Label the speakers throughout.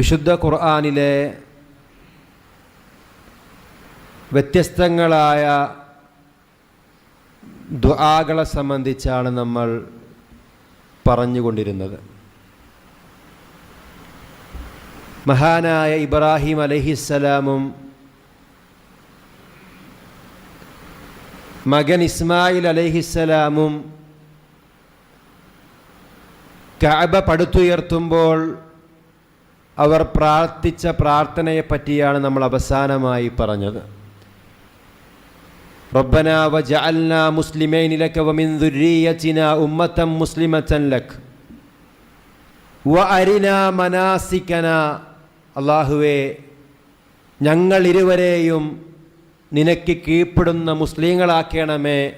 Speaker 1: വിശുദ്ധ ഖുർആാനിലെ വ്യത്യസ്തങ്ങളായ ദുആകളെ സംബന്ധിച്ചാണ് നമ്മൾ പറഞ്ഞുകൊണ്ടിരുന്നത്. മഹാനായ ഇബ്രാഹിം അലഹിസ്സലാമും മകൻ ഇസ്മായിൽ അലഹിസ്സലാമും കഅബ പടുത്തുയർത്തുമ്പോൾ അവർ പ്രാർത്ഥിച്ച പ്രാർത്ഥനയെപ്പറ്റിയാണ് നമ്മൾ അവസാനമായി പറഞ്ഞത്. റബ്ബന വജഅൽന മുസ്ലിമൈൻ ലക വമിൻ ദുർരിയതിന ഉമ്മതൻ മുസ്ലിമതൻ ലക്. വഅരിന മനാസികന. അല്ലാഹുവേ ഞങ്ങൾ ഇരുവരെയും നിനക്ക് കീഴ്പ്പെടുന്ന മുസ്ലിങ്ങളാക്കണമേ.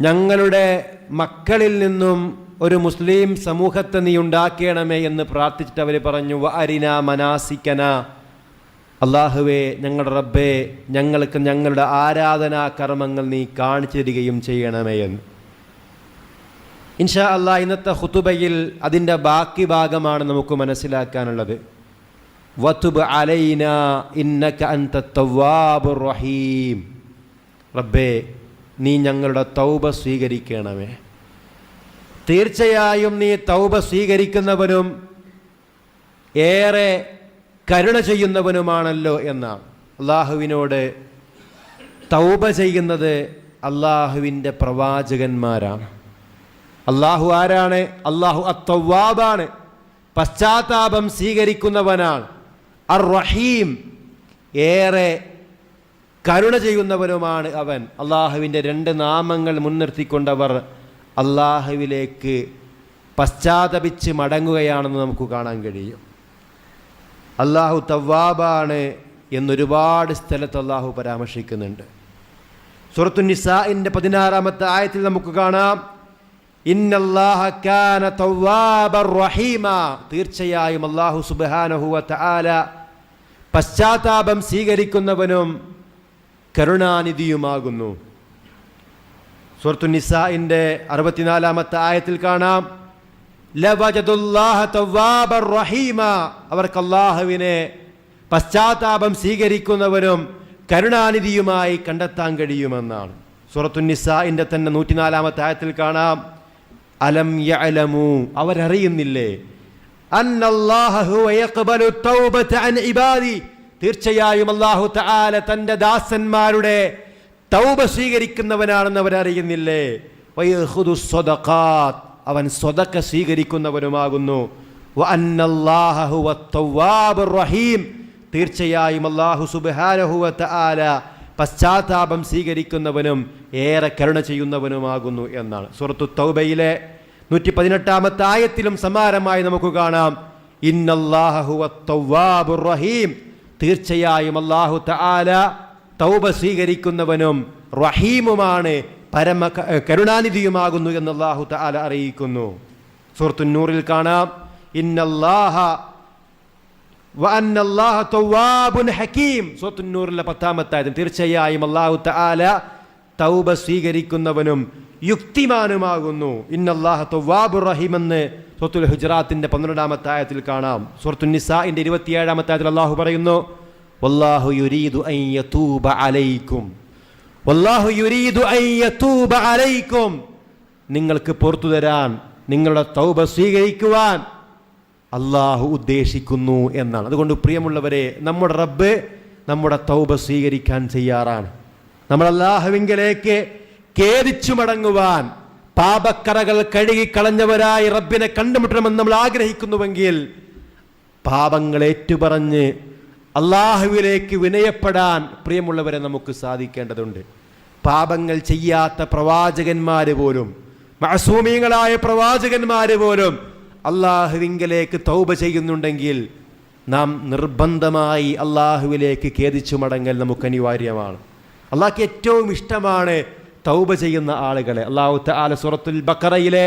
Speaker 1: ഞങ്ങളുടെ മക്കളിൽ നിന്നും ഒരു മുസ്ലിം സമൂഹത്തെ നീ ഉണ്ടാക്കണമേ എന്ന് പ്രാർത്ഥിച്ചിട്ട് അവർ പറഞ്ഞു അരിന മനാസിക്കന. അള്ളാഹുവേ ഞങ്ങളുടെ റബ്ബേ ഞങ്ങൾക്ക് ഞങ്ങളുടെ ആരാധനാ കർമ്മങ്ങൾ നീ കാണിച്ചു തരികയും ചെയ്യണമേ എന്ന്. ഇൻഷാ അല്ലാ ഇന്നത്തെ ഹുത്തുബയിൽ അതിന്റെ ബാക്കി ഭാഗമാണ് നമുക്ക് മനസ്സിലാക്കാനുള്ളത്. വത്തുബ് അലൈന ഇന്നക അൻത തവ്വാബുർ റബ്ബേ നീ ഞങ്ങളുടെ തൗബ സ്വീകരിക്കണമേ. തീർച്ചയായും നീ തൗബ സ്വീകരിക്കുന്നവനും ഏറെ കരുണ ചെയ്യുന്നവനുമാണല്ലോ എന്നാണ്. അള്ളാഹുവിനോട് തൗബ ചെയ്യുന്നത് അള്ളാഹുവിന്റെ പ്രവാചകന്മാരാണ്. അള്ളാഹു ആരാണ്? അള്ളാഹു അത്തവാബാണ്. പശ്ചാത്താപം സ്വീകരിക്കുന്നവനാണ്. അർ റഹീം ഏറെ കരുണ ചെയ്യുന്നവനുമാണ് അവൻ. അള്ളാഹുവിന്റെ രണ്ട് നാമങ്ങൾ മുൻനിർത്തിക്കൊണ്ടവർ അള്ളാഹുവിലേക്ക് പശ്ചാത്തപിച്ച് മടങ്ങുകയാണെന്ന് നമുക്ക് കാണാൻ കഴിയും. അള്ളാഹു തവ്വാബാണ് എന്നൊരുപാട് സ്ഥലത്ത് അള്ളാഹു പരാമർശിക്കുന്നുണ്ട്. സുറത്തു നിസാഇന്റെ പതിനാറാമത്തെ ആയത്തിൽ നമുക്ക് കാണാം. റഹീമ. തീർച്ചയായും അള്ളാഹു സുബ്ഹാനഹു ആല പശ്ചാത്താപം സ്വീകരിക്കുന്നവനും കരുണാനിധിയുമാകുന്നു. സുഹൃത്തു നിസാഇന്റെ അറുപത്തിനാലാമത്തെ ആയത്തിൽ കാണാം. റഹീമ. അവർക്ക് അള്ളാഹുവിനെ പശ്ചാത്താപം സ്വീകരിക്കുന്നവരും കരുണാനിധിയുമായി കണ്ടെത്താൻ കഴിയുമെന്നാണ്. സുറത്തു നിസാഇന്റെ തന്നെ നൂറ്റിനാലാമത്തെ ആയത്തിൽ കാണാം. അലം യലമു അവരറിയുന്നില്ലേ? തീർച്ചയായും അള്ളാഹു തന്റെ ദാസന്മാരുടെ തൗബ സ്വീകരിക്കുന്നവനാണെന്ന് അവരറിയുന്നില്ലേ? അവൻ സ്വതക്ക സ്വീകരിക്കുന്നവനുമാകുന്നു. റഹീം. തീർച്ചയായും അള്ളാഹു സുബാനഹുവത്ത് ആല പശ്ചാത്താപം സ്വീകരിക്കുന്നവനും ഏറെ കരുണ ചെയ്യുന്നവനുമാകുന്നു എന്നാണ്. സുഹൃത്തു തൗബയിലെ നൂറ്റി പതിനെട്ടാമത്തെ ആയത്തിലും സമാരമായി നമുക്ക് കാണാം. ഇന്നല്ലാഹുവ റഹീം. തീർച്ചയായും അള്ളാഹു തആല തൗബ സ്വീകരിക്കുന്നവനും റഹീമുമാണ് പരമ കരുണാനിധിയുമാകുന്നു എന്ന് അള്ളാഹു താല അറിയിക്കുന്നു. സുഹൃത്തുന്നൂറിൽ കാണാം. ഇന്നല്ലാഹ വഅന്നല്ലാഹ തവ്വാബുൻ ഹകീം. സൂറത്തുന്നൂറിലെ പത്താമത്തെ ആയത്തിൽ തീർച്ചയായും അല്ലാഹു തആല തൗബ സ്വീകരിക്കുന്നവനും യുക്തിമാനുമാകുന്നു. ഇന്നല്ലാഹ തവ്വാബുർ റഹീം എന്ന് സൂറത്തുൽ ഹുജറാത്തിന്റെ പന്ത്രണ്ടാമത്തായത്തിൽ കാണാം. സൂറത്തുൽ നിസാഇന്റെ ഇരുപത്തിയേഴാമത്തായത്തിൽ അല്ലാഹു പറയുന്നു വല്ലാഹു യുരീദു അലൈക്കും. വല്ലാഹു യുരീദു അലൈക്കും. നിങ്ങൾക്ക് പുറത്തു തരാൻ നിങ്ങളുടെ തൗബ സ്വീകരിക്കുവാൻ അള്ളാഹു ഉദ്ദേശിക്കുന്നു എന്നാണ്. അതുകൊണ്ട് പ്രിയമുള്ളവരെ നമ്മുടെ റബ്ബ് നമ്മുടെ തൗബ സ്വീകരിക്കാൻ ചെയ്യാറാണ് നമ്മൾ അള്ളാഹുവിങ്കലേക്ക് കേരിച്ചു മടങ്ങുവാൻ പാപക്കറകൾ കഴുകി കളഞ്ഞവരായി റബ്ബിനെ കണ്ടുമുട്ടണമെന്ന് നമ്മൾ ആഗ്രഹിക്കുന്നുവെങ്കിൽ പാപങ്ങൾ ഏറ്റുപറഞ്ഞ് അള്ളാഹുവിലേക്ക് വിനയപ്പെടാൻ പ്രിയമുള്ളവരെ നമുക്ക് സാധിക്കേണ്ടതുണ്ട്. പാപങ്ങൾ ചെയ്യാത്ത പ്രവാചകന്മാര് പോലും മഅസൂമീങ്ങളായ പ്രവാചകന്മാര് പോലും അള്ളാഹുവിങ്കലേക്ക് തൗബ ചെയ്യുന്നുണ്ടെങ്കിൽ നാം നിർബന്ധമായി അള്ളാഹുവിലേക്ക് ഖേദിച്ചു മടങ്ങൽ നമുക്ക് അനിവാര്യമാണ്. അള്ളാഹ്ക്ക് ഏറ്റവും ഇഷ്ടമാണ് തൗബ ചെയ്യുന്ന ആളുകളെ. അള്ളാഹു തആല സുറത്തുൽ ബക്കറയിലെ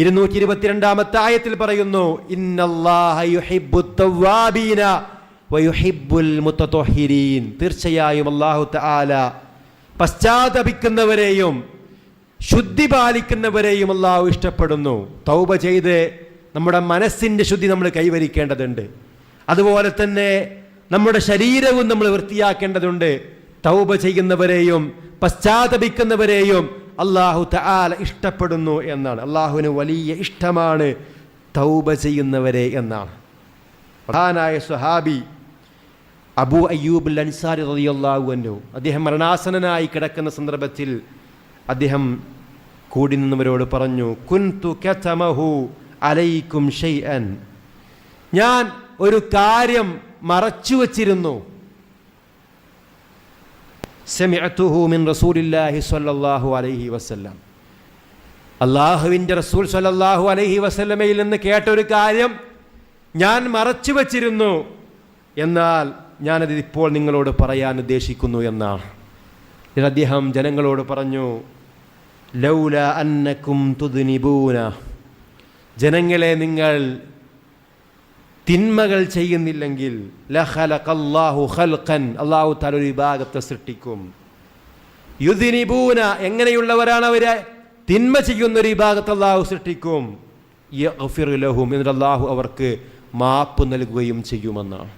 Speaker 1: ഇരുന്നൂറ്റി ഇരുപത്തിരണ്ടാമത്തെ ആയത്തിൽ പറയുന്നു ഇന്നല്ലാഹ യുഹിബ്ബു മുത്തോഹിരീൻ തീർച്ചയായും അള്ളാഹു താല പശ്ചാത്തപിക്കുന്നവരെയും ശുദ്ധി പാലിക്കുന്നവരെയും അള്ളാഹു ഇഷ്ടപ്പെടുന്നു. തൗബ ചെയ്ത് നമ്മുടെ മനസ്സിന്റെ ശുദ്ധി നമ്മൾ കൈവരിക്കേണ്ടതുണ്ട്. അതുപോലെ തന്നെ നമ്മുടെ ശരീരവും നമ്മൾ വൃത്തിയാക്കേണ്ടതുണ്ട്. തൗബ ചെയ്യുന്നവരെയും പശ്ചാത്തപിക്കുന്നവരെയും അള്ളാഹു താല ഇഷ്ടപ്പെടുന്നു എന്നാണ്. അള്ളാഹുവിന് വലിയ ഇഷ്ടമാണ് തൗബ ചെയ്യുന്നവരെ എന്നാണ്. പ്രധാനായ സ്വഹാബി അബൂ അയ്യൂബുൽ അൻസാരി അൻഹു. അദ്ദേഹം മരണാസനനായി കിടക്കുന്ന സന്ദർഭത്തിൽ അദ്ദേഹം കൂടി നിന്നവരോട് പറഞ്ഞു കുൻതു കതമഹു അലൈക്കും അൻ ഞാൻ ഒരു കാര്യം മറച്ചു വച്ചിരുന്നു. മിൻ റസൂലില്ലാഹി സ്വല്ലല്ലാഹു അലൈഹി വസല്ലം. അള്ളാഹുവിന്റെ റസൂൽ സ്വല്ലല്ലാഹു അലൈഹി വസല്ലമയിൽ നിന്ന് കേട്ട ഒരു കാര്യം ഞാൻ മറച്ചു വച്ചിരുന്നു. എന്നാൽ ഞാനത് ഇപ്പോൾ നിങ്ങളോട് പറയാൻ ഉദ്ദേശിക്കുന്നു എന്നാണ്. അദ്ദേഹം ജനങ്ങളോട് പറഞ്ഞു ലൗല അന്നക്കും തുദ്നിബൂന. ജനങ്ങളെ നിങ്ങൾ തിന്മകൾ ചെയ്യുന്നില്ലെങ്കിൽ ലഖലഖല്ലാഹു ഖൽഖൻ. അള്ളാഹു താല വിഭാഗത്തെ സൃഷ്ടിക്കും. യുദിനിബൂന എങ്ങനെയുള്ളവരാണ് അവരെ? തിന്മ ചെയ്യുന്ന ഒരു വിഭാഗത്തെ അള്ളാഹു സൃഷ്ടിക്കും. ലഹും എന്നിട്ട് അള്ളാഹു അവർക്ക് മാപ്പ് നൽകുകയും ചെയ്യുമെന്നാണ്.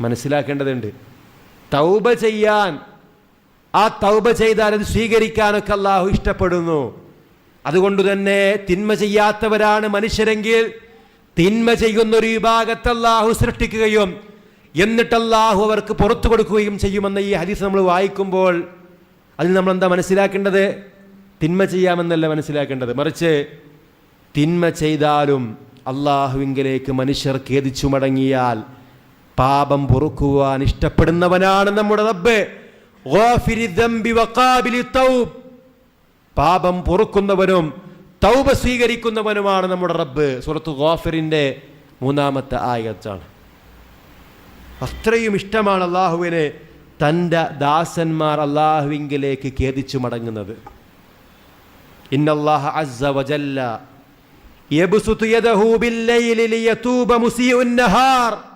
Speaker 1: മനസ്സിലാക്കേണ്ടതുണ്ട്. തൗബ ചെയ്യാൻ ആ തൗബ ചെയ്താൽ അത് സ്വീകരിക്കാനൊക്കെ അള്ളാഹു ഇഷ്ടപ്പെടുന്നു. അതുകൊണ്ട് തന്നെ തിന്മ ചെയ്യാത്തവരാണ് മനുഷ്യരെങ്കിൽ തിന്മ ചെയ്യുന്ന ഒരു വിഭാഗത്തെ അള്ളാഹു സൃഷ്ടിക്കുകയും എന്നിട്ട് അള്ളാഹു അവർക്ക് പുറത്തു കൊടുക്കുകയും ചെയ്യുമെന്ന ഈ ഹദീസ് നമ്മൾ വായിക്കുമ്പോൾ അതിൽ നമ്മൾ എന്താ മനസ്സിലാക്കേണ്ടത്? തിന്മ ചെയ്യാമെന്നല്ല മനസ്സിലാക്കേണ്ടത്. മറിച്ച് തിന്മ ചെയ്താലും അള്ളാഹുവിങ്കിലേക്ക് മനുഷ്യർ ഖേദിച്ചു മടങ്ങിയാൽ പാപം പൊറുക്കുവാൻ ഇഷ്ടപ്പെടുന്നവനാണ് നമ്മുടെ റബ്ബ്. പാപം പൊറുക്കുന്നവനും തൗബ സ്വീകരിക്കുന്നവനുമാണ് നമ്മുടെ റബ്ബ്. സുറത്ത് ഗാഫിറിന്റെ മൂന്നാമത്തെ ആയത്താണ്. അത്രയും ഇഷ്ടമാണ് അള്ളാഹുവിന് തന്റെ ദാസന്മാർ അള്ളാഹുവിങ്കിലേക്ക് ഖേദിച്ചു മടങ്ങുന്നത്. ഇന്നല്ലാഹ അസ്സ യബ്സുതു യദഹു മുസീഉൻ നഹാർ.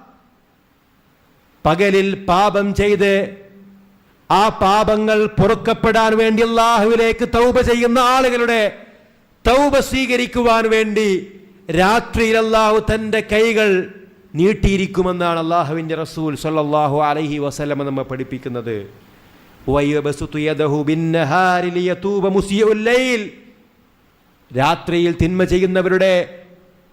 Speaker 1: പകലിൽ പാപം ചെയ്ത് ആ പാപങ്ങൾ പൊറുക്കപ്പെടാൻ വേണ്ടി അള്ളാഹുവിലേക്ക് തൗബ ചെയ്യുന്ന ആളുകളുടെ തൗബ സ്വീകരിക്കുവാൻ വേണ്ടി രാത്രിയിൽ അള്ളാഹു തന്റെ കൈകൾ നീട്ടിയിരിക്കുമെന്നാണ് അള്ളാഹുവിന്റെ റസൂൽ സല്ലല്ലാഹു അലഹി വസലമ നമ്മെ പഠിപ്പിക്കുന്നത്. രാത്രിയിൽ തിന്മ ചെയ്യുന്നവരുടെ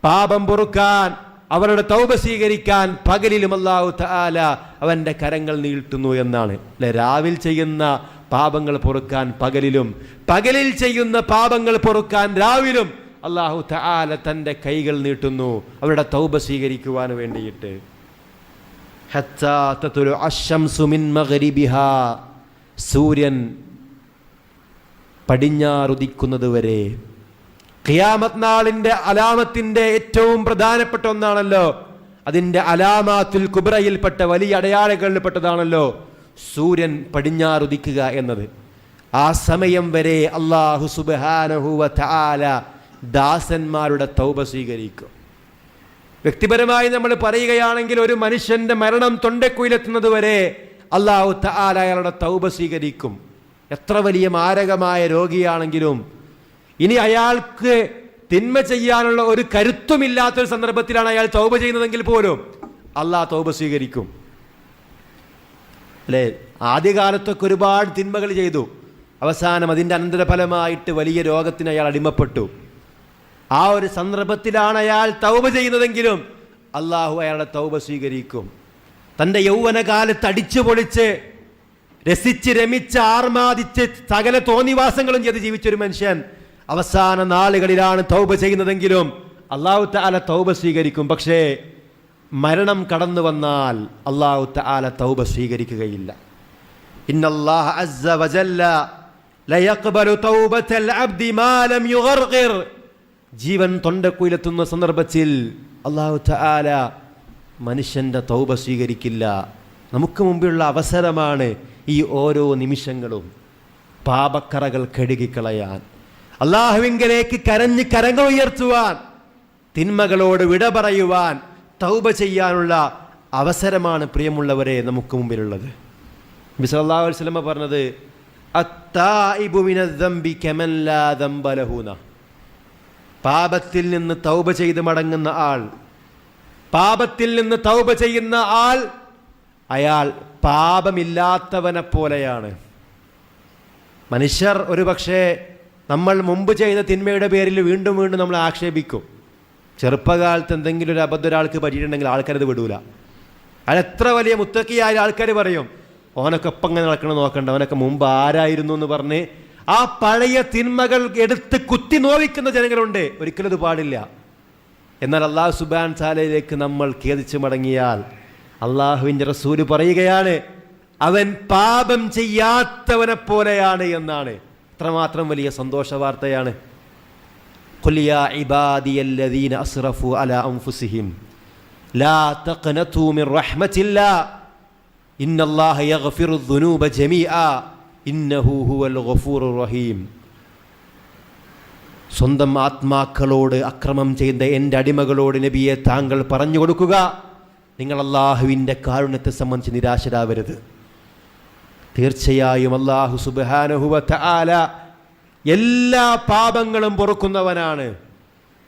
Speaker 1: പാപം പൊറുക്കാൻ അവരുടെ തൗബ സ്വീകരിക്കാൻ പകലിലും അള്ളാഹു താല അവന്റെ കരങ്ങൾ നീട്ടുന്നു എന്നാണ്. അല്ലെ രാവിൽ ചെയ്യുന്ന പാപങ്ങൾ പൊറുക്കാൻ പകലിലും പകലിൽ ചെയ്യുന്ന പാപങ്ങൾ പൊറുക്കാൻ രാവിലും അള്ളാഹു താല തന്റെ കൈകൾ നീട്ടുന്നു. അവരുടെ തൗബ സ്വീകരിക്കുവാൻ വേണ്ടിയിട്ട്. സൂര്യൻ പടിഞ്ഞാറുദിക്കുന്നത് വരെ ഖിയാമത്ത് നാളിന്റെ അലാമത്തിന്റെ ഏറ്റവും പ്രധാനപ്പെട്ട ഒന്നാണല്ലോ. അതിന്റെ അലാമാത്തുൽ കുബ്രയിൽപ്പെട്ട വലിയ അടയാളങ്ങളിൽപ്പെട്ടതാണല്ലോ സൂര്യൻ പടിഞ്ഞാറുദിക്കുക എന്നത്. ആ സമയം വരെ അള്ളാഹു സുബാനഹുവ ദാസന്മാരുടെ തൗബ സ്വീകരിക്കും. വ്യക്തിപരമായി നമ്മൾ പറയുകയാണെങ്കിൽ ഒരു മനുഷ്യന്റെ മരണം തൊണ്ടക്കുയിലെത്തുന്നത് വരെ അള്ളാഹു തആല അയാളുടെ തൗബ സ്വീകരിക്കും. എത്ര വലിയ മാരകമായ രോഗിയാണെങ്കിലും ഇനി അയാൾക്ക് തിന്മ ചെയ്യാനുള്ള ഒരു കരുത്തുമില്ലാത്തൊരു സന്ദർഭത്തിലാണ് അയാൾ തൗബ ചെയ്യുന്നതെങ്കിൽ പോലും അള്ളാഹ് തൗബ സ്വീകരിക്കും. അല്ലേ? ആദ്യകാലത്തൊക്കെ ഒരുപാട് തിന്മകൾ ചെയ്തു. അവസാനം അതിന്റെ അനന്തരഫലമായിട്ട് വലിയ രോഗത്തിന് അയാൾ അടിമപ്പെട്ടു. ആ ഒരു സന്ദർഭത്തിലാണ് അയാൾ തൗബ ചെയ്യുന്നതെങ്കിലും അള്ളാഹു അയാളുടെ തൗബ സ്വീകരിക്കും. തന്റെ യൗവനകാലത്ത് അടിച്ചു പൊളിച്ച് രസിച്ച് രമിച്ച് ആർമാദിച്ച് സകല തോന്നിവാസങ്ങളും ചെയ്ത് ജീവിച്ചൊരു മനുഷ്യൻ അവസാന നാളുകളിലാണ് തൗബ ചെയ്യുന്നതെങ്കിലും അള്ളാഹു താല തൗബ സ്വീകരിക്കും. പക്ഷേ മരണം കടന്നു വന്നാൽ അള്ളാഹു താല തൗബ സ്വീകരിക്കുകയില്ല. അസ്സ വജല്ല അബ്ദി മാ ലം ജീവൻ തൊണ്ടക്കുയിലെത്തുന്ന സന്ദർഭത്തിൽ അള്ളാഹു താല മനുഷ്യന്റെ തൗബ സ്വീകരിക്കില്ല. നമുക്ക് മുമ്പിലുള്ള അവസരമാണ് ഈ ഓരോ നിമിഷങ്ങളും പാപക്കറകൾ കഴുകിക്കളയാൻ. അള്ളാഹുവിങ്കലേക്ക് കരഞ്ഞ് കരങ്ങൾ ഉയർത്തുവാൻ തിന്മകളോട് വിട പറയുവാൻ തൗബ ചെയ്യാനുള്ള അവസരമാണ് പ്രിയമുള്ളവരെ നമുക്ക് മുമ്പിലുള്ളത്. വസല്ലമ പറഞ്ഞത് പാപത്തിൽ നിന്ന് തൗബ ചെയ്ത് മടങ്ങുന്ന ആൾ പാപത്തിൽ നിന്ന് തൗബ ചെയ്യുന്ന ആൾ അയാൾ പാപമില്ലാത്തവനെ പോലെയാണ്. മനുഷ്യർ ഒരുപക്ഷെ നമ്മൾ മുമ്പ് ചെയ്ത തിന്മയുടെ പേരിൽ വീണ്ടും വീണ്ടും നമ്മൾ ആക്ഷേപിക്കും. ചെറുപ്പകാലത്ത് എന്തെങ്കിലും ഒരു അബദ്ധം ഒരാൾക്ക് പറ്റിയിട്ടുണ്ടെങ്കിൽ ആൾക്കാരത് വിടൂല. അത് എത്ര വലിയ മുത്തക്കിയായ ആൾക്കാർ പറയും ഓനൊക്കെ ഒപ്പം ഇങ്ങനെ നടക്കണം നോക്കണ്ട അവനൊക്കെ മുമ്പ് ആരായിരുന്നു എന്ന് പറഞ്ഞ് ആ പഴയ തിന്മകൾ എടുത്ത് കുത്തി നോവിക്കുന്ന ജനങ്ങളുണ്ട്. ഒരിക്കലും അത് പാടില്ല. എന്നാൽ അള്ളാഹു സുബാൻ സാലയിലേക്ക് നമ്മൾ ഖേദിച്ച് മടങ്ങിയാൽ അള്ളാഹുവിന്റെ റസൂൽ പറയുകയാണ് അവൻ പാപം ചെയ്യാത്തവനെ പോലെയാണ് എന്നാണ്. അത്രമാത്രം വലിയ സന്തോഷ വാർത്തയാണ് ഇബാദിയല്ലദീന അസ്റഫു ലാ മിൻ യഗ്ഫിറു ജമീഅ ഹുവൽ റഹീം. സ്വന്തം ആത്മാക്കളോട് അക്രമം ചെയ്ത എന്റെ അടിമകളോട് നബിയെ താങ്കൾ പറഞ്ഞു കൊടുക്കുക. നിങ്ങൾ അള്ളാഹുവിന്റെ കാരുണ്യത്തെ സംബന്ധിച്ച് നിരാശരാവരുത്. തീർച്ചയായും അള്ളാഹു സുബാനഹുവ ആല എല്ലാ പാപങ്ങളും പൊറുക്കുന്നവനാണ്.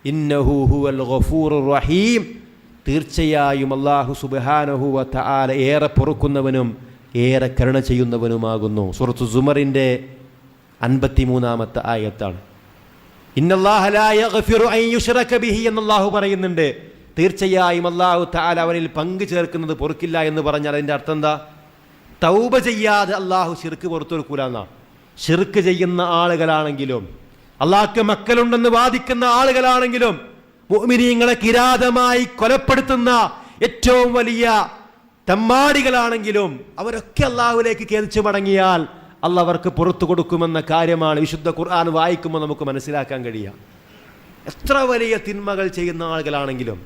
Speaker 1: ഇന്നഹു ഗഫൂർ റഹീം. തീർച്ചയായും അള്ളാഹു സുബാനഹുവ ആല ഏറെ പൊറുക്കുന്നവനും ഏറെ കരുണ ചെയ്യുന്നവനുമാകുന്നു. സുഹൃത്തു സുമറിന്റെ അൻപത്തിമൂന്നാമത്തെ ആയത്താണ്. എന്നല്ലാഹു പറയുന്നുണ്ട്. തീർച്ചയായും അള്ളാഹു തആല അവനിൽ പങ്കു ചേർക്കുന്നത് പൊറുക്കില്ല എന്ന് പറഞ്ഞാൽ അതിന്റെ അർത്ഥം എന്താ? തൗബ ചെയ്യാതെ അള്ളാഹു ശിർക്ക് പുറത്തു കൊടുക്കൂല എന്നാണ് ഷിർക്ക് ചെയ്യുന്ന ആളുകളാണെങ്കിലും അള്ളാഹ്ക്ക് മക്കളുണ്ടെന്ന് വാദിക്കുന്ന ആളുകളാണെങ്കിലും മുഅ്മിനീങ്ങളെ കിരാതമായി കൊലപ്പെടുത്തുന്ന ഏറ്റവും വലിയ തമ്മാടികളാണെങ്കിലും അവരൊക്കെ അള്ളാഹുലേക്ക് കേൾച്ചു മടങ്ങിയാൽ അല്ല അവർക്ക് പുറത്തു കൊടുക്കുമെന്ന കാര്യമാണ് വിശുദ്ധ ഖുർആൻ വായിക്കുമ്പോൾ നമുക്ക് മനസ്സിലാക്കാൻ കഴിയുക. എത്ര വലിയ തിന്മകൾ ചെയ്യുന്ന ആളുകളാണെങ്കിലും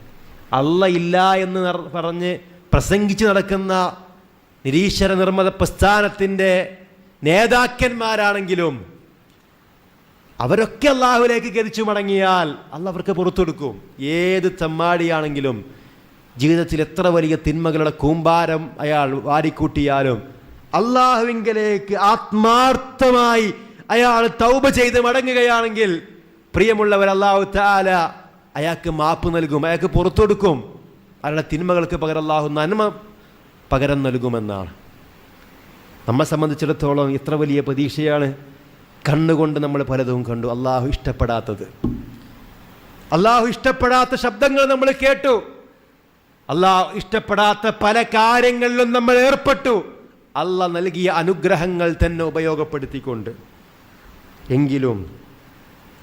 Speaker 1: അല്ല ഇല്ല എന്ന് പറഞ്ഞ് പ്രസംഗിച്ച് നടക്കുന്ന നിരീശ്വര നിർമ്മത പ്രസ്ഥാനത്തിന്റെ നേതാക്കന്മാരാണെങ്കിലും അവരൊക്കെ അള്ളാഹുലേക്ക് ഗതിച്ചു മടങ്ങിയാൽ അല്ല അവർക്ക് പുറത്തു കൊടുക്കും ഏത് തെമ്മാടിയാണെങ്കിലും ജീവിതത്തിൽ എത്ര വലിയ തിന്മകളുടെ കൂമ്പാരം അയാൾ വാരിക്കൂട്ടിയാലും അള്ളാഹുവിങ്കലേക്ക് ആത്മാർത്ഥമായി അയാൾ തൗബ ചെയ്ത് മടങ്ങുകയാണെങ്കിൽ പ്രിയമുള്ളവർ അള്ളാഹു താല അയാൾക്ക് മാപ്പ് നൽകും അയാൾക്ക് പുറത്തു കൊടുക്കും അയാളുടെ തിന്മകൾക്ക് പകരം അള്ളാഹു നന്മ പകരം നൽകുമെന്നാണ്. നമ്മെ സംബന്ധിച്ചിടത്തോളം ഇത്ര വലിയ പ്രതീക്ഷയാണ് കണ്ണുകൊണ്ട് നമ്മൾ പലതും കണ്ടു. അള്ളാഹു ഇഷ്ടപ്പെടാത്തത്. അള്ളാഹു ഇഷ്ടപ്പെടാത്ത ശബ്ദങ്ങൾ നമ്മൾ കേട്ടു. അള്ളാഹു ഇഷ്ടപ്പെടാത്ത പല കാര്യങ്ങളിലും നമ്മൾ ഏർപ്പെട്ടു. അല്ല നൽകിയ അനുഗ്രഹങ്ങൾ തന്നെ ഉപയോഗപ്പെടുത്തിക്കൊണ്ട്. എങ്കിലും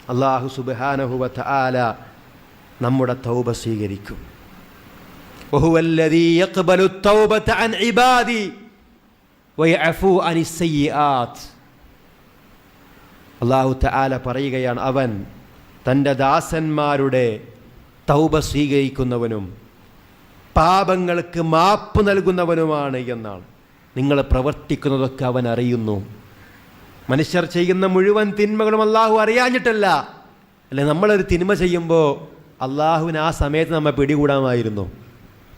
Speaker 1: അള്ളാഹു സുബാനഹുവത്ത് ആല നമ്മുടെ തൗബ സ്വീകരിക്കും. وهو الذي يقبل التوبة عن عبادي ويعفو عن السيئات അള്ളാഹു തആല പറയുകയാണ് അവൻ തൻ്റെ ദാസന്മാരുടെ തൗബ സ്വീകരിക്കുന്നവനും പാപങ്ങൾക്ക് മാപ്പ് നൽകുന്നവനുമാണ് എന്നാണ് നിങ്ങൾ പ്രവർത്തിക്കുന്നതൊക്കെ അവൻ അറിയുന്നു മനുഷ്യർ ചെയ്യുന്ന മുഴുവൻ തിന്മകളും അള്ളാഹു അറിയാഞ്ഞിട്ടല്ല അല്ലെ നമ്മളൊരു തിന്മ ചെയ്യുമ്പോൾ അള്ളാഹുവിന് ആ സമയത്ത് നമ്മെ പിടികൂടാമായിരുന്നു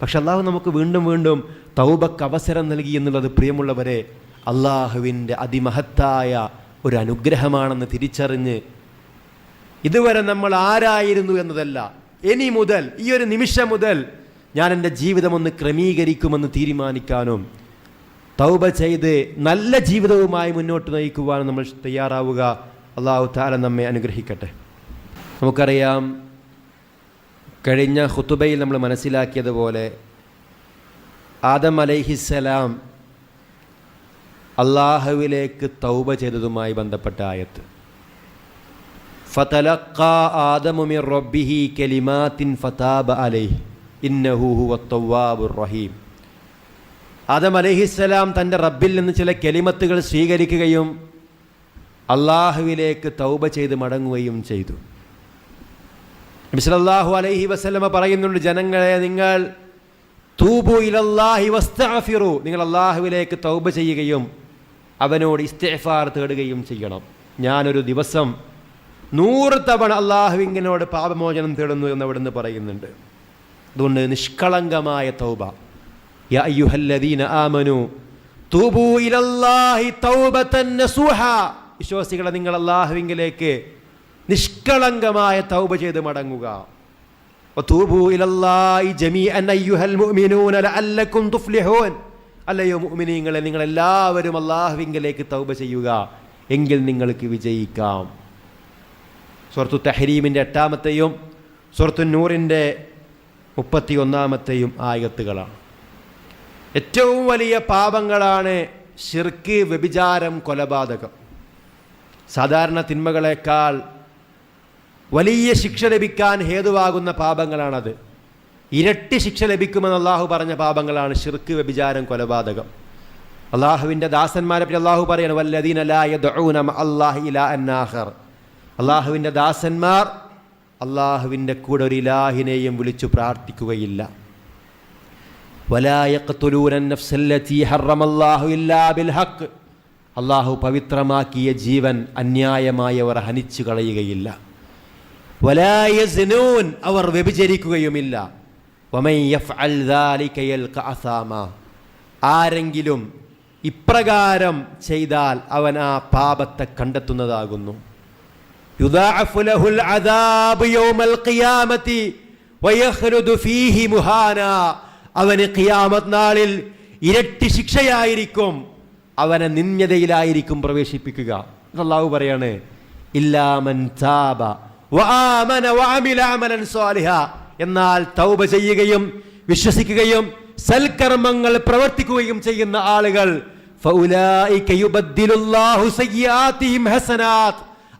Speaker 1: പക്ഷെ അള്ളാഹു നമുക്ക് വീണ്ടും വീണ്ടും തൗബക്ക് അവസരം നൽകി എന്നുള്ളത് പ്രിയമുള്ളവരെ അള്ളാഹുവിന്റെ അതിമഹത്തായ ഒരു അനുഗ്രഹമാണെന്ന് തിരിച്ചറിഞ്ഞ് ഇതുവരെ നമ്മൾ ആരായിരുന്നു എന്നതല്ല ഇനി മുതൽ ഈ ഒരു നിമിഷം മുതൽ ഞാൻ എന്റെ ജീവിതം ഒന്ന് ക്രമീകരിക്കുമെന്ന് തീരുമാനിക്കാനും തൗബ ചെയ്ത് നല്ല ജീവിതവുമായി മുന്നോട്ട് നയിക്കുവാനും നമ്മൾ തയ്യാറാവുക. അള്ളാഹു താല നമ്മെ അനുഗ്രഹിക്കട്ടെ. നമുക്കറിയാം കഴിഞ്ഞ ഹുത്തുബയിൽ നമ്മൾ മനസ്സിലാക്കിയതുപോലെ ആദം അലൈഹിസ്സലാം അള്ളാഹുവിലേക്ക് തൗബ ചെയ്തതുമായി ബന്ധപ്പെട്ട ആയത്ത്. ഫതലഖാ ആദമു മിർ റബ്ബിഹി കലിമാത്തിൻ ഫതാബ അലൈഹി. ഇന്നഹു വത്തവാബുർ റഹീം. ആദം അലൈഹിസ്സലാം തന്റെ റബ്ബിൽ നിന്ന് ചില കെലിമത്തുകൾ സ്വീകരിക്കുകയും അള്ളാഹുവിലേക്ക് തൗബ ചെയ്ത് മടങ്ങുകയും ചെയ്തു. നബി സല്ലല്ലാഹു അലൈഹി വസ്ലമ പറയുന്നുണ്ട് ജനങ്ങളെ നിങ്ങൾ തൂബു ഇലല്ലാഹി വസ്തഗ്ഫിറു. നിങ്ങൾ അള്ളാഹുവിലേക്ക് തൗബ ചെയ്യുകയും അവനോട് ഇസ്തിഗ്ഫാർ തേടുകയും ചെയ്യണം. ഞാനൊരു ദിവസം നൂറ് തവണ അള്ളാഹുവിങ്ങനോട് പാപമോചനം തേടുന്നു എന്ന് അവിടുന്ന് പറയുന്നുണ്ട്. അതുകൊണ്ട് നിഷ്കളങ്കമായ തൗബ. യാ അയ്യുഹല്ലദീന ആമനു തൂബു ഇലല്ലാഹി തൗബതൻ നസൂഹ. വിശ്വാസികളെ നിങ്ങൾ അള്ളാഹുവിങ്കിലേക്ക് നിഷ്കളങ്കമായ തൗബ ചെയ്ത് മടങ്ങുക. അല്ലയോ മുഅ്മിനീങ്ങളെ നിങ്ങൾ എല്ലാവരും അള്ളാഹുവിങ്കലേക്ക് തൗബ ചെയ്യുക. എങ്കിൽ നിങ്ങൾക്ക് വിജയിക്കാം. സുഹൃത്തു തഹരീമിന്റെ എട്ടാമത്തെയും സുഹൃത്തു നൂറിന്റെ മുപ്പത്തി ഒന്നാമത്തെയും ആയത്തുകളാണ്. ഏറ്റവും വലിയ പാപങ്ങളാണ് ഷിർക്ക് വ്യഭിചാരം കൊലപാതകം. സാധാരണ തിന്മകളെക്കാൾ വലിയ ശിക്ഷ ലഭിക്കാൻ ഹേതുവാകുന്ന പാപങ്ങളാണത്. ഇരട്ടി ശിക്ഷ ലഭിക്കുമെന്ന് അള്ളാഹു പറഞ്ഞ പാപങ്ങളാണ് ഷിർക്ക് വ്യഭിചാരം കൊലപാതകം. അള്ളാഹുവിന്റെ ദാസന്മാരെ പറ്റി അള്ളാഹു പറയണം അന്നാഹർ അള്ളാഹുവിന്റെ ദാസന്മാർ അള്ളാഹുവിന്റെ കൂടെ ഒരു ഇലാഹിനെയും വിളിച്ചു പ്രാർത്ഥിക്കുകയില്ല. അള്ളാഹു പവിത്രമാക്കിയ ജീവൻ അന്യായമായവർ ഹനിച്ചു കളയുകയില്ല. വലായസ്നൂൻ അവർ വ്യഭിചരിക്കുകയുമില്ല. ആരെങ്കിലും ഇപ്രകാരം ചെയ്താൽ അവൻ ആ പാപത്തെ കണ്ടെത്തുന്നതാകുന്നു. അവന് ഖിയാമത്ത് നാളിൽ ഇരട്ടി ശിക്ഷയായിരിക്കും. അവനെ നിന്യതയിലായിരിക്കും പ്രവേശിപ്പിക്കുക. അള്ളാഹു പറയാണ് ഇല്ലാമൻ താബ എന്നാൽ തൗബ ചെയ്യുകയും വിശ്വസിക്കുകയും സൽക്കർമ്മങ്ങൾ പ്രവർത്തിക്കുകയും ചെയ്യുന്ന ആളുകൾ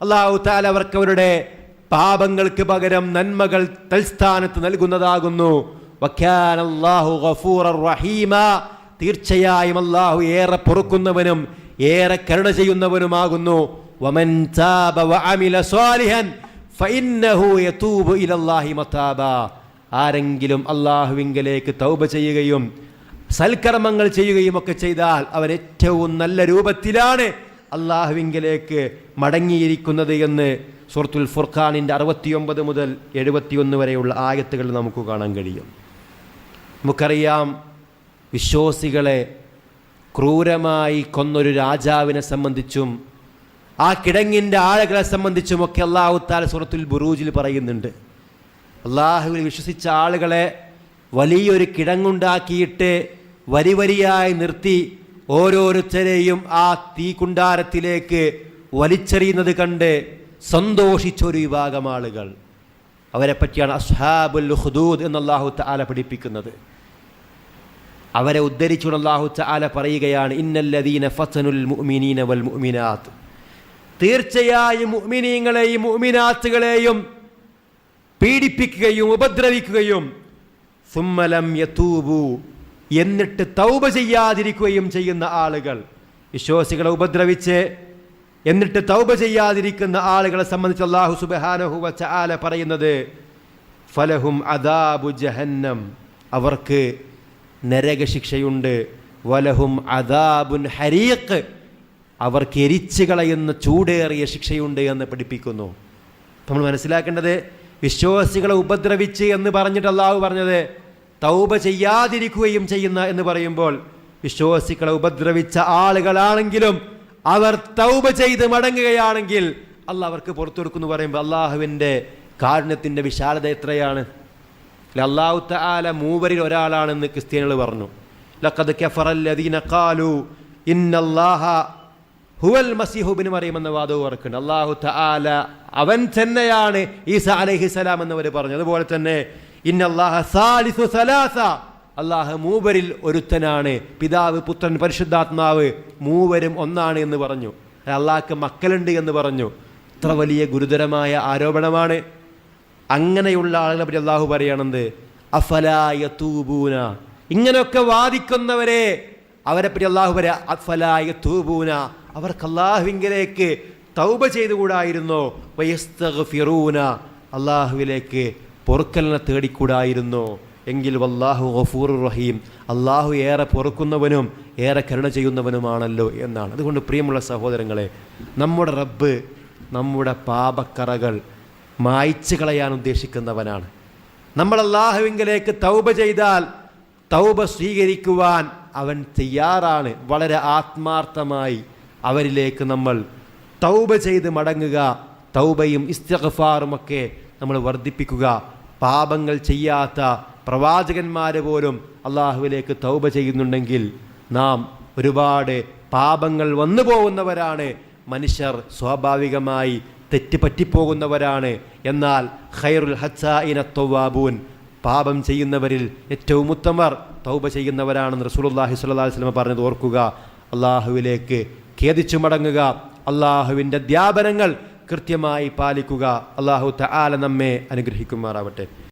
Speaker 1: അള്ളാഹു അവർക്ക് അവരുടെ പാപങ്ങൾക്ക് പകരം നന്മകൾ തൽസ്ഥാനത്ത് നൽകുന്നതാകുന്നു. തീർച്ചയായും അള്ളാഹു ഏറെ പൊറുക്കുന്നവനും ഏറെ കരുണ ചെയ്യുന്നവനുമാകുന്നു. വമൻ ആരെങ്കിലും അള്ളാഹുവിങ്കലേക്ക് തൗബ ചെയ്യുകയും സൽക്കർമ്മങ്ങൾ ചെയ്യുകയും ഒക്കെ ചെയ്താൽ അവൻ ഏറ്റവും നല്ല രൂപത്തിലാണ് അള്ളാഹുവിങ്കലേക്ക് മടങ്ങിയിരിക്കുന്നത് എന്ന് സുഹൃത്തുൽ ഫുർഖാനിന്റെ അറുപത്തിയൊമ്പത് മുതൽ എഴുപത്തിയൊന്ന് വരെയുള്ള ആയത്തുകൾ നമുക്ക് കാണാൻ കഴിയും. നമുക്കറിയാം വിശ്വാസികളെ ക്രൂരമായി കൊന്നൊരു രാജാവിനെ സംബന്ധിച്ചും ആ കിടങ്ങിന്റെ ആഴകളെ സംബന്ധിച്ചുമൊക്കെ അള്ളാഹു താല സുറത്തുൽ ബുറൂജിൽ പറയുന്നുണ്ട്. അള്ളാഹുവിൽ വിശ്വസിച്ച ആളുകളെ വലിയൊരു കിടങ്ങുണ്ടാക്കിയിട്ട് വരി വരിയായി നിർത്തി ഓരോരുത്തരെയും ആ തീകുണ്ടാരത്തിലേക്ക് വലിച്ചെറിയുന്നത് കണ്ട് സന്തോഷിച്ചൊരു വിഭാഗം ആളുകൾ. അവരെ പറ്റിയാണ് അസ്ഹാബുൽ ഹുദൂദ് എന്ന് അള്ളാഹു താല പഠിപ്പിക്കുന്നത്. അവരെ ഉദ്ധരിച്ചുകൊണ്ട് അള്ളാഹു താല പറയുകയാണ് ഇന്നല്ലദീന ഫസനുൽ മുഅ്മിനീന വൽ മുഅ്മിനാത്ത്. തീർച്ചയായും മുഅ്മിനീങ്ങളെയും മുഅ്മിനാത്തുകളെയും പീഡിപ്പിക്കുകയും ഉപദ്രവിക്കുകയും സുമ്മലം യതൂബു എന്നിട്ട് തൗബ ചെയ്യാതിരിക്കുകയും ചെയ്യുന്ന ആളുകൾ. വിശ്വാസികളെ ഉപദ്രവിച്ച് എന്നിട്ട് തൗബ ചെയ്യാതിരിക്കുന്ന ആളുകളെ സംബന്ധിച്ച് അള്ളാഹു സുബഹാനഹു വച്ച ആല പറയുന്നത് ഫലഹും അദാബു ജഹന്നം. അവർക്ക് നരകശിക്ഷയുണ്ട്. വലഹും അദാബുൻ ഹരീഖ്. അവർക്ക് എരിച്ചു കളയുന്ന ചൂടേറിയ ശിക്ഷയുണ്ട് എന്ന് പഠിപ്പിക്കുന്നു. നമ്മൾ മനസ്സിലാക്കേണ്ടത് വിശ്വാസികളെ ഉപദ്രവിച്ച് എന്ന് പറഞ്ഞിട്ട് അള്ളാഹു പറഞ്ഞത് തൗബ ചെയ്യാതിരിക്കുകയും ചെയ്യുന്ന എന്ന് പറയുമ്പോൾ വിശ്വാസികളെ ഉപദ്രവിച്ച ആളുകളാണെങ്കിലും അവർ തൗബ ചെയ്ത് മടങ്ങുകയാണെങ്കിൽ അല്ല അവർക്ക് പുറത്തു കൊടുക്കുന്നു പറയുമ്പോൾ അള്ളാഹുവിന്റെ കാരുണ്യത്തിന്റെ വിശാലത എത്രയാണ്? അള്ളാഹു തആല മൂവരിൽ ഒരാളാണെന്ന് ക്രിസ്ത്യാനികൾ പറഞ്ഞു. ലക്കത് കഫറല്ലദീന ഇന്നല്ലാഹ ഹുവൽ മസിഹുബിന് മറിയുമെന്ന വാദവും ഓർക്കുന്നുണ്ട് അള്ളാഹു തആല അവൻ തന്നെയാണ് ഈസ അലഹിസലാം എന്നവർ പറഞ്ഞു അതുപോലെ തന്നെ ഇന്നല്ലാഹ സലാസ അള്ളാഹ് മൂവരിൽ ഒരുത്തനാണ്. പിതാവ് പുത്രൻ പരിശുദ്ധാത്മാവ് മൂവരും ഒന്നാണ് എന്ന് പറഞ്ഞു. അള്ളാഹ്ക്ക് മക്കളുണ്ട് എന്ന് പറഞ്ഞു. ഇത്ര വലിയ ഗുരുതരമായ ആരോപണമാണ്. അങ്ങനെയുള്ള ആളുകളെ പറ്റി അള്ളാഹു പറയണത് അഫലായ തൂബൂന ഇങ്ങനെയൊക്കെ വാദിക്കുന്നവരെ അവരെ പറ്റി അള്ളാഹു പറയാ അഫലായ തൂബൂന അവർക്ക് അള്ളാഹുവിങ്കിലേക്ക് തൗബ ചെയ്തുകൂടായിരുന്നോ. വയസ്തഫിറൂന അള്ളാഹുവിലേക്ക് പൊറുക്കലിനെ തേടിക്കൂടായിരുന്നു. എങ്കിൽ വല്ലാഹു ഗഫൂർ റഹീം അള്ളാഹു ഏറെ പൊറുക്കുന്നവനും ഏറെ കരുണ ചെയ്യുന്നവനുമാണല്ലോ എന്നാണ്. അതുകൊണ്ട് പ്രിയമുള്ള സഹോദരങ്ങളെ നമ്മുടെ റബ്ബ് നമ്മുടെ പാപക്കറകൾ മായ്ച്ചു കളയാൻ ഉദ്ദേശിക്കുന്നവനാണ്. നമ്മൾ അള്ളാഹുവിങ്കിലേക്ക് തൗബ ചെയ്താൽ തൗബ സ്വീകരിക്കുവാൻ അവൻ തയ്യാറാണ്. വളരെ ആത്മാർത്ഥമായി അവരിലേക്ക് നമ്മൾ തൗബ ചെയ്ത് മടങ്ങുക തൗബയും ഇസ്തഫാറുമൊക്കെ നമ്മൾ വർദ്ധിപ്പിക്കുക. പാപങ്ങൾ ചെയ്യാത്ത പ്രവാചകന്മാർ പോലും അള്ളാഹുവിലേക്ക് തൗബ ചെയ്യുന്നുണ്ടെങ്കിൽ നാം ഒരുപാട് പാപങ്ങൾ വന്നു പോകുന്നവരാണ്. മനുഷ്യർ സ്വാഭാവികമായി തെറ്റുപറ്റിപ്പോകുന്നവരാണ്. എന്നാൽ ഖൈറുൽ ഹസായിന തൊവാബൂൻ പാപം ചെയ്യുന്നവരിൽ ഏറ്റവും ഉത്തമർ തൗബ ചെയ്യുന്നവരാണെന്ന് റസൂലുള്ളാഹി സ്വല്ലല്ലാഹി അലൈഹി വസല്ലം പറഞ്ഞത് ഓർക്കുക. അള്ളാഹുവിലേക്ക് ഖേദിച്ചു മടങ്ങുക. അള്ളാഹുവിന്റെ അധ്യാപനങ്ങൾ കൃത്യമായി പാലിക്കുക. അള്ളാഹു തആല നമ്മെ അനുഗ്രഹിക്കുമാറാവട്ടെ.